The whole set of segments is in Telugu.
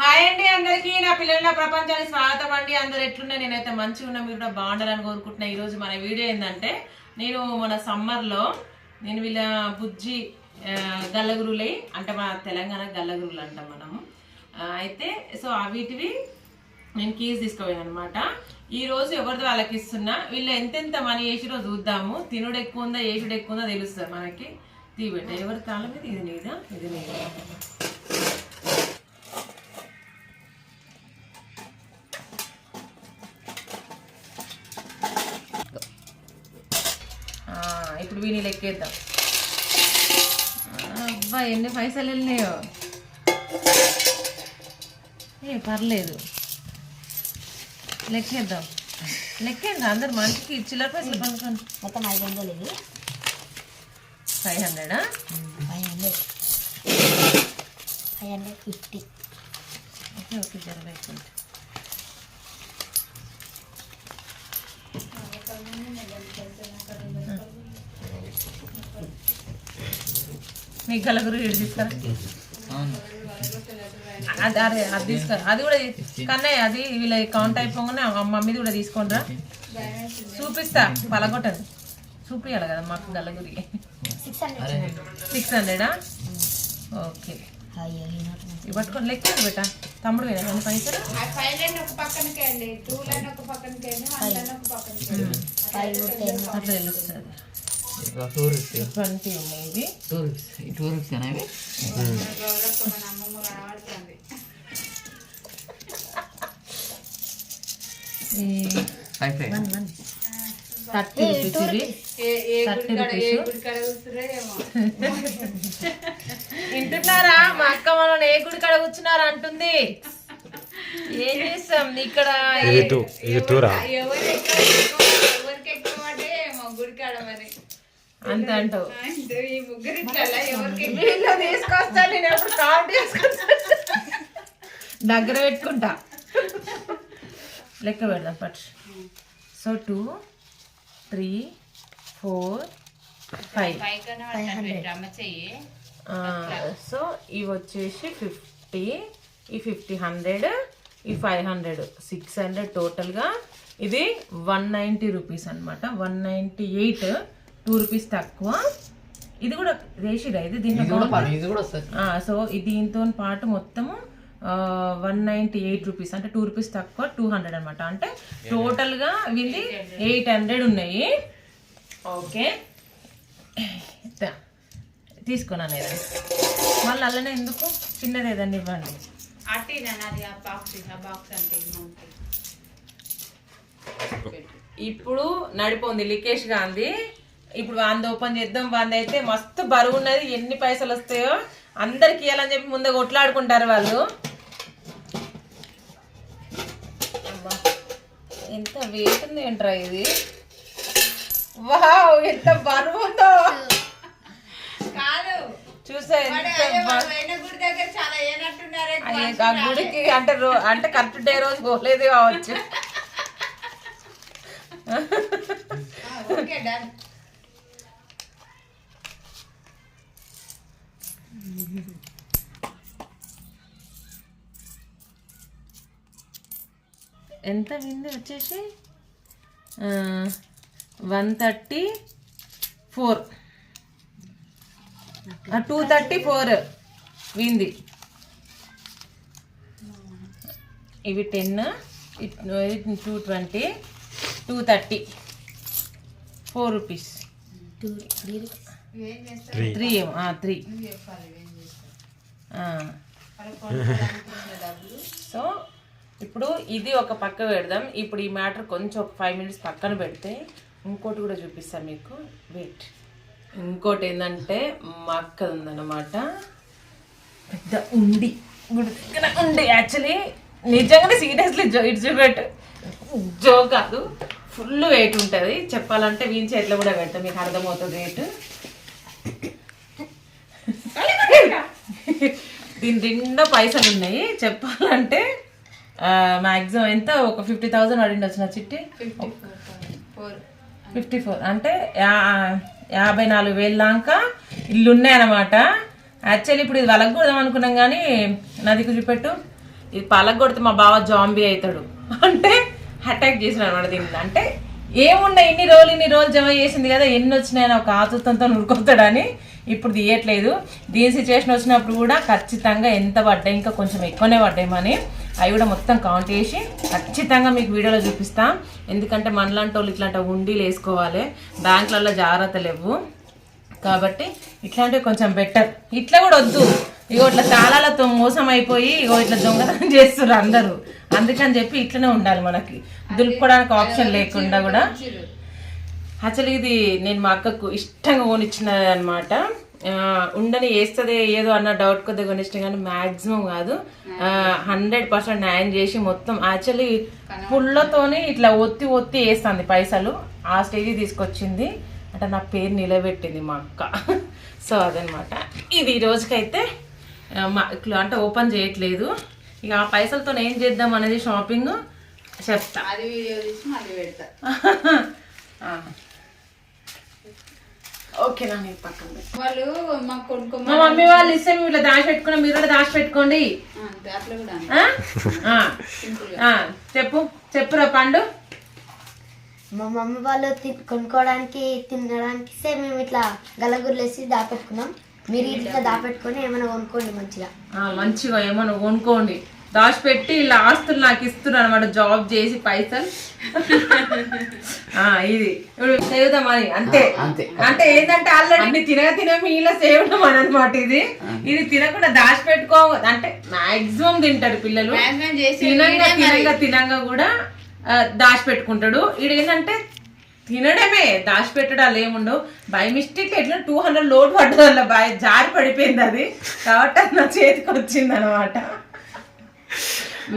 హాయ్ అండి అందరికీ. నా పిల్లల ప్రపంచానికి స్వాగతం అండి. అందరు ఎట్లున్నా నేనైతే మంచిగా ఉన్నా మీరు కూడా బాగుండాలని కోరుకుంటున్నా. ఈరోజు మన వీడియో ఏంటంటే నేను మన సమ్మర్లో నేను వీళ్ళ బుజ్జి గల్లగురులై అంటే మన తెలంగాణ గల్లగురులు అంటాం మనము. అయితే సో అవిటివి వీటివి నేను కీస్ తీసుకోపోయాను అనమాట ఈ రోజు ఎవరిది వాళ్ళకి ఇస్తున్నా. వీళ్ళు ఎంతెంత మనీ వేసిరో చూద్దాము. తినుడు ఎక్కువ ఉందా వేసుడు ఎక్కువ ఉందా తెలుస్తుంది మనకి. తీబెట్ట ఎవరి కాలం మీద? ఇది నీదా? ఇది నీదా? ఆ, అబ్బా ఎన్ని పైసలు వెళ్ళినాయో. ఏ పర్లేదు. లెక్కేద్దాం. లెక్కేద్దాం అందరు మనిషికి చిల్లర పైసలు పండుకోండి మొత్తం ఐదు వందలు ఇవి. Five హండ్రెడా? Five hundred. Five hundred fifty. Okay okay జర లెక్కండి నీ కలగురు ఇటు తీసుకురా. అది అదే అది తీసుకురా. అది కూడా కన్నయ్య అది వీళ్ళ కౌంట్ అయిపోగానే మమ్మీది కూడా తీసుకోండిరా. చూపిస్తా పలగొట్టదు. చూపియాలి కదా మాకు గల్లగురి సిక్స్ హండ్రెడ్. ఓకే. ఇవి పట్టుకొని లెక్కండి బేట. తమ్ముడు వేరే పైసలు. అట్లా తెలుస్తుంది టూ రూపీస్ ట్వంటీ ఉన్నాయి ఇవి టూ రూపీస్ టూ రూపీస్ అనేవి ఫైవ్ ఫైవ్ థర్టీ రూపీస్ ఇవి థర్టీ రూపీస్. వింటున్నారా? మా అక్క మనం ఏ గుడి కాడ కూర్చున్నారా అంటుంది. ఏం చేస్తాం? ఇక్కడ అంతే అంటావు. వీళ్ళు తీసుకొస్తా నేను ఎప్పుడు కౌంట్ చేసుకుంటా దగ్గర పెట్టుకుంటా. లెక్క పెడదాం పట్టు so two three four five. Five hundred. So ఇవి వచ్చేసి ఫిఫ్టీ ఈ ఫిఫ్టీ హండ్రెడ్ ఈ ఫైవ్ హండ్రెడ్ సిక్స్ హండ్రెడ్ టోటల్గా. ఇది వన్ నైంటీ రూపీస్ అనమాట one ninety eight two rupees తక్కువ. ఇది కూడా రేషిడా ఇది దీంట్లో ఇది కూడా పని ఇది కూడా వస్తుంది. ఆ, సో ఇది దీంతో పాటు మొత్తము వన్ నైంటీ ఎయిట్ రూపీస్ అంటే టూ రూపీస్ తక్కువ టూ హండ్రెడ్ అనమాట అంటే టోటల్గా వీళ్ళది ఎయిట్ హండ్రెడ్ ఉన్నాయి. ఓకే. తీసుకున్నాను మళ్ళీ అల్లనే ఎందుకు? చిన్నది ఏదన్నా ఇవ్వండి. ఇప్పుడు నడిపోంది లికేష్ గాంధీ. ఇప్పుడు వంద ఓపెన్ చేద్దాం. వంద అయితే మస్తు బరువు ఉన్నది. ఎన్ని పైసలు వస్తాయో అందరికి ఇవ్వాలని చెప్పి ముందే కొట్లాడుకుంటారు వాళ్ళు. ఎంత వెయిట్ ఉంది ఏంట్రా ఇది? వావ్ ఎంత బరువు ఉందో. చూసా అయ్యే, ఆ గుడికి అంటే అంటే కరెక్ట్ డే రోజు పోలేదు కావచ్చు. ఎంత వింది వచ్చేసి? One thirty four. Two thirty four వింది. ఇవి ten two twenty two thirty. Four rupees. Two three three ఏమో త్రీ సో ఇప్పుడు ఇది ఒక పక్క పెడదాం. ఇప్పుడు ఈ మ్యాటర్ కొంచెం ఒక ఫైవ్ మినిట్స్ పక్కన పెడితే ఇంకోటి కూడా చూపిస్తాను మీకు. వెయిట్ ఇంకోటి ఏంటంటే మా అక్కది ఉందన్నమాట పెద్ద ఉండి. గుడి దగ్గర ఉండి. యాక్చువల్లీ నిజంగానే సీరియస్లీ జో ఇటు చూపెట్టు. జో కాదు. ఫుల్ వెయిట్ ఉంటుంది. చెప్పాలంటే వీని చేతిలో కూడా పెడతా. మీకు అర్థమవుతుంది. వెయిట్ దీని నిండా పైసలు ఉన్నాయి. చెప్పాలంటే మ్యాక్సిమం ఎంత? ఒక ఫిఫ్టీ థౌసండ్ పడింది వచ్చిన చిట్టి? Fifty four. అంటే యాభై నాలుగు వేలు దాకా ఇల్లు ఉన్నాయన్నమాట. యాక్చువల్లీ ఇప్పుడు ఇది వలగకూడదాం అనుకున్నాం కానీ నది చూపెట్టు. ఇది పలగొడితే మా బావ జాంబీ అవుతాడు. అంటే అటాక్ చేసిన అనమాట దీన్ని. అంటే ఏమున్నా ఇన్ని రోజులు ఇన్ని రోజులు జమ చేసింది కదా ఎన్ని వచ్చినాయని ఒక ఆతృతంతో నురుకొస్తాడని ఇప్పుడు తీయట్లేదు. దీని సిచ్యువేషన్ వచ్చినప్పుడు కూడా ఖచ్చితంగా ఎంత పడ్డాయి ఇంకా కొంచెం ఎక్కువనే పడ్డాయమని అవి కూడా మొత్తం కౌంట్ చేసి ఖచ్చితంగా మీకు వీడియోలో చూపిస్తాం. ఎందుకంటే మనలాంటి వాళ్ళు ఇట్లాంటి ఉండీలు వేసుకోవాలి. బ్యాంకులలో జాగ్రత్త లేవు. కాబట్టి ఇట్లాంటివి కొంచెం బెటర్ ఇట్లా కూడా వద్దు. ఇగో ఇట్లా తాళాలతో మోసం అయిపోయి ఇగో ఇట్లా దొంగతనం చేస్తున్నారు అందరూ. అందుకని చెప్పి ఇట్లనే ఉండాలి మనకి. దులుపుకోవడానికి ఆప్షన్ లేకుండా కూడా. యాక్చువల్లీ ఇది నేను మా అక్కకు ఇష్టంగా కొనిచ్చినది అనమాట ఉండని వేస్తుంది ఏదో అన్న డౌట్ కొద్దిగా కొనిచ్చిన కానీ మ్యాక్సిమం కాదు. హండ్రెడ్ పర్సెంట్ న్యాయం చేసి మొత్తం యాక్చువల్లీ పుల్లతోనే ఇట్లా ఒత్తి ఒత్తి వేస్తుంది పైసలు. ఆ స్టేజ్ తీసుకొచ్చింది. అంటే నా పేరు నిలబెట్టింది మా అక్క. సో అదనమాట ఇది ఈ రోజుకైతే అంటే ఓపెన్ చేయట్లేదు. ఇక ఆ పైసలతో ఏం చేద్దాం అనేది షాపింగ్ చెప్తా. అది వీడియో తీసి మళ్ళీ పెడతా. ఓకే నా నేను పక్కన. పెట్టు. వాళ్ళు మాకు కొనుక్కోమ మా మమ్మీ వాళ్ళు ఇస్తే మేము ఇట్లా దాచి పెట్టుకున్నాం మీరు కూడా దాచి పెట్టుకోండి. అట్లా కూడా చెప్పు చెప్పురా పండు. మా మమ్మీ వాళ్ళు తి- కొనుక్కోవడానికి తినడానికి మేము ఇట్లా గలగుర్లేసి దాపెట్టుకున్నాం. మీరు ఇట్లా దాపెట్టుకొని ఏమైనా కొనుక్కోండి మంచిగా. ఆ, మంచిగా ఏమన్నా కొనుక్కోండి. దాచిపెట్టి ఇలా ఆస్తులు నాకు ఇస్తున్నారు అనమాట జాబ్ చేసి పైసలు. ఆ, ఇది. ఇప్పుడు సేవ్ మనీ అంతే. అంతే. అంటే ఏంటంటే ఆల్రెడీ అన్ని తినగా తిన మీలో సేవ్ మనీ అనమాట ఇది ఇది తినకుండా దాచిపెట్టుకో అంటే మాక్సిమం తింటారు పిల్లలు. తినంగా. తినంగా తినంగా కూడా దాచిపెట్టుకుంటాడు. ఈడు ఏంటంటే తినడమే దాచిపెట్టడాలు ఏముండవు. బై మిస్టేక్ ఎట్లా టూ హండ్రెడ్ లోడ్ పడ్డది అలా బై జారి పడిపోయింది అది. కాబట్టి అది నా చేతికి వచ్చింది అనమాట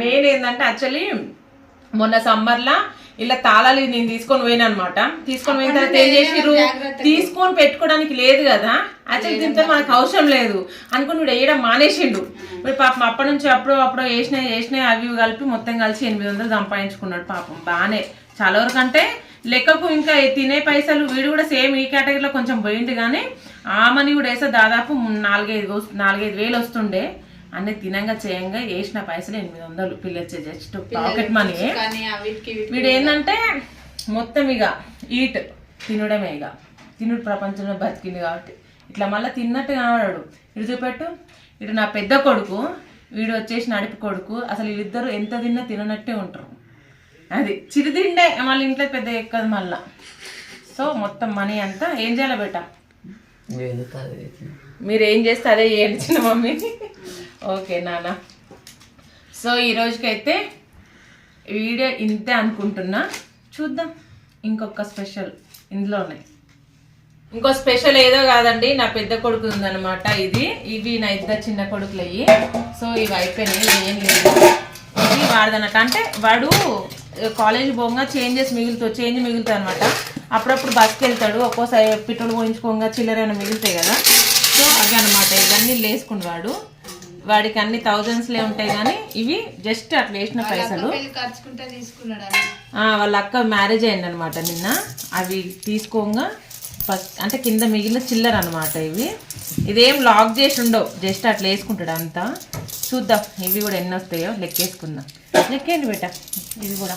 మెయిన్ ఏంటంటే యాక్చువల్లీ మొన్న సమ్మర్లా ఇలా తాళాలు నేను తీసుకొని పోయినా అనమాట తీసుకొని పోయిన తర్వాత ఏం చేసిర్రు? తీసుకొని పెట్టుకోవడానికి లేదు కదా. యాక్చువల్లీ దీంతో మనకు అవసరం లేదు. అనుకుని వీడు వేయడం మానేసిండు. ఇప్పుడు పాపం అప్పటి నుంచి అప్పుడు అప్పుడు వేసినాయి వేసినాయి అవి కలిపి మొత్తం కలిసి ఎనిమిది వందలు సంపాదించుకున్నాడు పాపం. బాగానే చాలా వరకు అంటే లెక్కకు ఇంకా తినే పైసలు వీడు కూడా సేమ్ ఈ కేటగిరీలో కొంచెం పోయింది కానీ ఆమని కూడా వేస్తే దాదాపు నాలుగైదు నాలుగైదు వేలు వస్తుండే. అన్ని తినంగా చేయంగా వేసిన పైసలు ఎనిమిది వందలు. పిల్లొచ్చే జస్ట్ పాకెట్ మనీ. ఆ వీడు ఏంటంటే మొత్తం ఇక ఈట్ తినడమే ఇక తినుడు ప్రపంచంలో బతికింది కాబట్టి. ఇట్లా మళ్ళీ తిన్నట్టు కనబడాడు. ఇటు చూపెట్టు. ఇటు నా పెద్ద కొడుకు వీడు వచ్చేసి నడిపి కొడుకు. అసలు వీళ్ళిద్దరు ఎంత తిన్నా తిననట్టే ఉంటారు. అది చిరుతిండే మళ్ళీ ఇంట్లో పెద్ద ఎక్కదు మళ్ళా. సో మొత్తం మనీ అంతా ఏం చేయాలి బేట? మీరు ఏం చేస్తే అదే చేయండి చిన్న మమ్మీ. ఓకే నాన్న సో ఈ రోజుకైతే వీడియో ఇంతే అనుకుంటున్నా. చూద్దాం. ఇంకొక స్పెషల్ ఇందులోనే. ఇంకో స్పెషల్ ఏదో కాదండి. నా పెద్ద కొడుకు ఉందనమాట ఇది. ఇవి నా ఇద్దరు చిన్న కొడుకులు అయ్యి సో ఇవి అయిపోయినాయి. ఏం లేదు ఇది వాడదనట అంటే వాడు కాలేజ్ పోగా చేంజెస్ మిగులుతూ చేంజ్ మిగులుతాయి అనమాట అప్పుడప్పుడు బస్కి వెళ్తాడు ఒక్కోసారి పెట్రోల్ పోయించుకోగా చిల్లరైనా మిగులుతాయి కదా. సో అవి అనమాట ఇవన్నీ లేసుకుని వాడు వాడికి అన్ని థౌజండ్స్లే ఉంటాయి కానీ ఇవి జస్ట్ అట్లా వేసిన పైసలు. వాళ్ళ అక్క మ్యారేజ్ అయింది అనమాట నిన్న. అవి తీసుకోగా ఫస్ట్ అంటే కింద మిగిలిన చిల్లర అనమాట ఇవి. ఇదేం లాక్ చేసి ఉండవు. జస్ట్ అట్లా వేసుకుంటాడు అంతా. చూద్దాం ఇవి కూడా ఎన్ని వస్తాయో లెక్కేసుకుందాం. లెక్కేయండి బేట ఇది కూడా.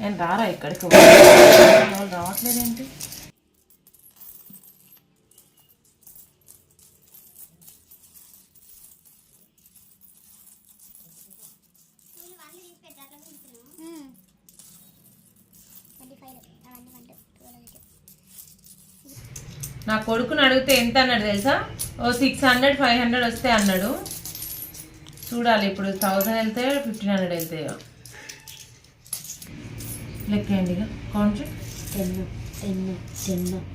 నేను రారా ఇక్కడికి? వాళ్ళు రావట్లేదేంటి? కొడుకుని అడిగితే ఎంత అన్నాడు తెలుసా? ఓ సిక్స్ హండ్రెడ్ ఫైవ్ హండ్రెడ్ వస్తే అన్నాడు. చూడాలి ఇప్పుడు థౌసండ్ వెళ్తాయో ఫిఫ్టీన్ హండ్రెడ్ వెళ్తాయో. లెక్కేయండి ఇక count ten ten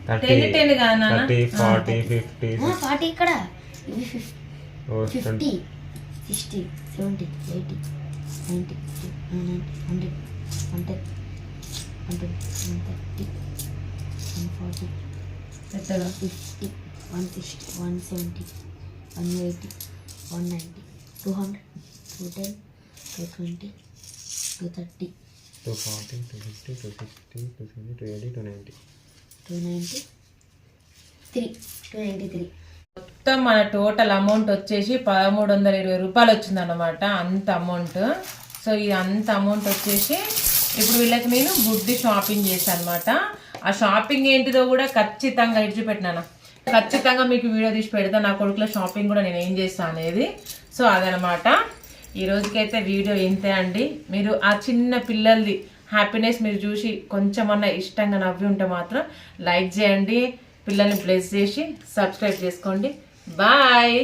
ten ten ten కాదు నాన్న థర్టీ ఫార్టీ ఫిఫ్టీ ఫార్టీ ఇక్కడ? ఇవి fifty fifty sixty seventy eighty ninety hundred one ten hundred one thirty one forty పెద్దగా fifty one sixty one seventy one eighty one ninety two hundred two ten two twenty two thirty two forty two fifty two sixty two seventy two eighty two ninety. Two ninety three two ninety three. మొత్తం మన టోటల్ అమౌంట్ వచ్చేసి పదమూడు వందల ఇరవై రూపాయలు వచ్చిందన్నమాట అంత అమౌంట్. సో ఈ అంత అమౌంట్ వచ్చేసి ఇప్పుడు వీళ్ళకి నేను బుడ్డి షాపింగ్ చేశాను అనమాట ఆ షాపింగ్ ఏంటిదో కూడా ఖచ్చితంగా ఇడిచిపెట్టినాను ఖచ్చితంగా మీకు వీడియో తీసి పెడతా. నా కొడుకుల షాపింగ్ కూడా నేను ఏం చేస్తాను అనేది. సో అదనమాట. ఈ రోజుకైతే వీడియో ఇంతే అండి. మీరు ఆ చిన్న పిల్లలది హ్యాపీనెస్ మీరు చూసి కొంచెమన్నా ఇష్టంగా నవ్వి ఉంటే మాత్రం లైక్ చేయండి. పిల్లల్ని బ్లెస్ చేసి సబ్స్క్రైబ్ చేసుకోండి. బాయ్